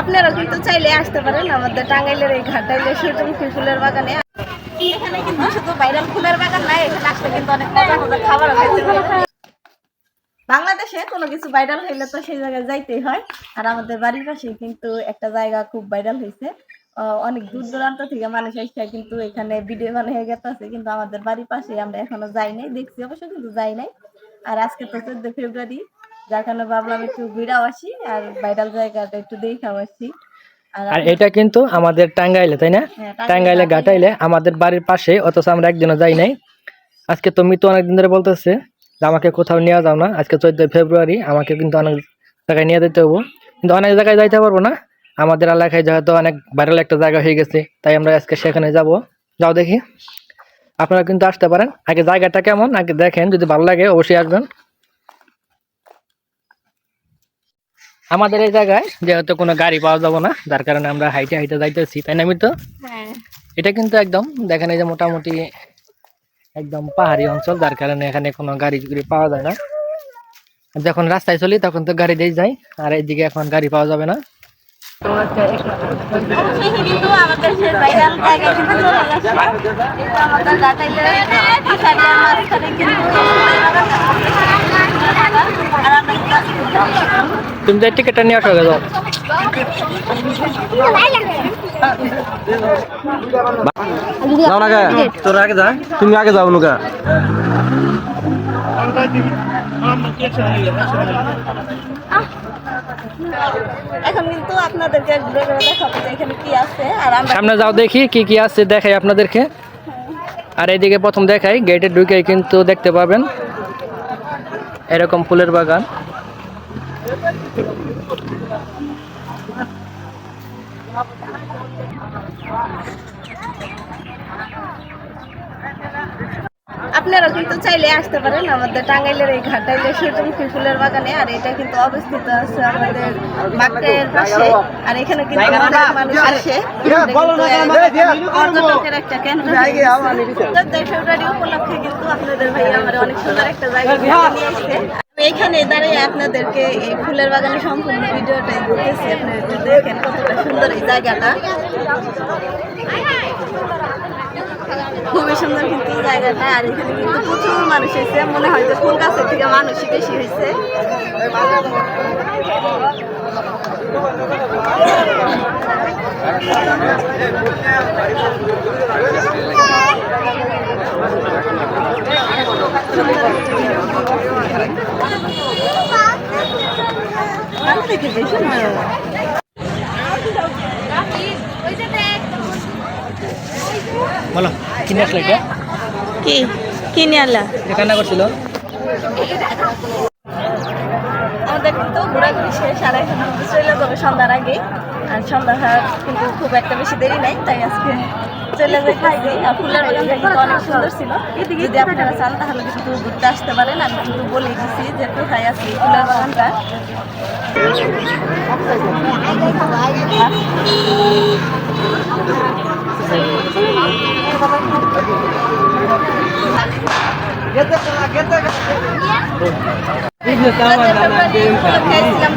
আপনারা কিন্তু চাইলে আসতে পারেন আমাদের টাঙ্গাইলের এই ঘাটাইলে সূর্যমুখী ফুলের বাগানে? এখানে কিন্তু শুধু ভাইরাল ফুলের বাগান নাই এখানে আসলে কিন্তু অনেক মজা মজা খাবার বাংলাদেশে কোনো কিছু ভাইরাল হইলে তো সেই জায়গায় যাইতেই হয়। আর আমাদের বাড়ির পাশে কিন্তু একটা জায়গা খুব ভাইরাল হয়েছে অনেক দূর দূরান্ত থেকে মানুষ এসে কিন্তু এখানে ভিডিও মানে হয়ে গেছে কিন্তু আমাদের বাড়ির পাশে আমরা এখনও যাই নাই দেখছি অবশ্য কিন্তু যাই নাই। আর আজকে তো চোদ্দ ফেব্রুয়ারি যার কারণে ভাবলাম একটু ঘুরাও আসি আর ভাইরাল জায়গাটা একটু দেখাও আসি। আর এটা কিন্তু আমাদের টাঙ্গাইলে তাই না? হ্যাঁ, টাঙ্গাইলে ঘাটাইলে আমাদের বাড়ির পাশে অথচ আমরা একদিনও যাই নাই। আজকে তো মিতু অনেকদিন ধরে বলতেছে যে আমাকে কোথাও নিয়ে যাও না। আজকে চোদ্দই ফেব্রুয়ারি আমাকে কিন্তু অনেক জায়গায় নিয়ে যেতে হব। কিন্তু অনেক জায়গায় যাইতে পারব না। আমাদের এলাকায় যেহেতু অনেক ভাইরাল একটা জায়গা হয়ে গেছে তাই আমরা আজকে সেখানে যাব। যাও দেখি। আপনারা কিন্তু আসতে পারেন। আগে জায়গাটা কেমন? আগে দেখেন যদি ভালো লাগে অবশ্যই আসবেন। আমাদের এই জায়গায় যেহেতু কোনো গাড়ি পাওয়া যাব না যার কারণে আমরা হাইটে হাইটে যাইতেছি তাই না মিতু? হ্যাঁ। এটা কিন্তু একদম দেখেন এই যে মোটামুটি একদম পাহাড়ি অঞ্চল যার কারণে এখানে কোনো গাড়ি গুড়ি পাওয়া যায় না। যখন রাস্তায় চলি তখন তো গাড়ি দিয়ে যাই আর এইদিকে এখন গাড়ি পাওয়া যাবে না। আমাদের তুমি যে টিকিটটা নিয়ে আসো গেছো যাও। না তোর আগে যা। তুমি আগে যাও নুকা এখন কিন্তু আপনাদেরকে ঘুরে ঘুরে দেখাবো যে এখানে কি আছে আর আমরা সামনে যাও দেখি কি কি আছে দেখাই আপনাদেরকে। আর এইদিকে প্রথম দেখাই গেটে ঢুকে কিন্তু দেখতে পাবেন এরকম ফুলের বাগান। আপনারা কিন্তু চাইলে আসতে পারেন আমাদের টাঙ্গাইলের এই ঘাটাইলে সূর্যমুখী ফুলের বাগানে আর এটা কিন্তু অবস্থিত আছে আমাদের বাক্রের পাশে আর এখানে কিন্তু অনেক মানুষ আসে। পর্যটকের একটা কেন্দ্র ফেব্রুয়ারি উপলক্ষে কিন্তু আপনাদের ভাই আমার অনেক সুন্দর একটা জায়গা নিয়ে এখানে দাঁড়িয়ে আপনাদেরকে এই ফুলের বাগানের সম্পূর্ণ ভিডিওটাই দিতেছি। আপনারা একটু দেখেন কতটা সুন্দর এই জায়গাটা। খুবই সুন্দর কিন্তু জায়গাটা, আর এখানে কিন্তু প্রচুর মানুষ এসেছে। মনে হয় যে ফুল গাছের থেকে মানুষই বেশি হয়েছে ভালো দেখে বেশি ভালো বলো কিনে আসলে এটা কি? কি আনলা কান্না করছিল আমাদের কিন্তু ঘোরাঘুরি শেষ, আর এখন চলে যাবে সন্ধ্যার আগে। আর সন্ধ্যা হওয়ার কিন্তু খুব একটা বেশি দেরি নাই, তাই আজকে চলে যাই খাইতে। আর ফুলের বাগানটা কিন্তু অনেক সুন্দর ছিল। যদি আপনারা চান তাহলে কিন্তু ঘুরতে আসতে পারেন। আমি কিন্তু বলে দিচ্ছি যে কোথায় আছে ফুলের বাগানটা। ফেব্রুয়ারি উপলক্ষে ছিলাম ঘুরতে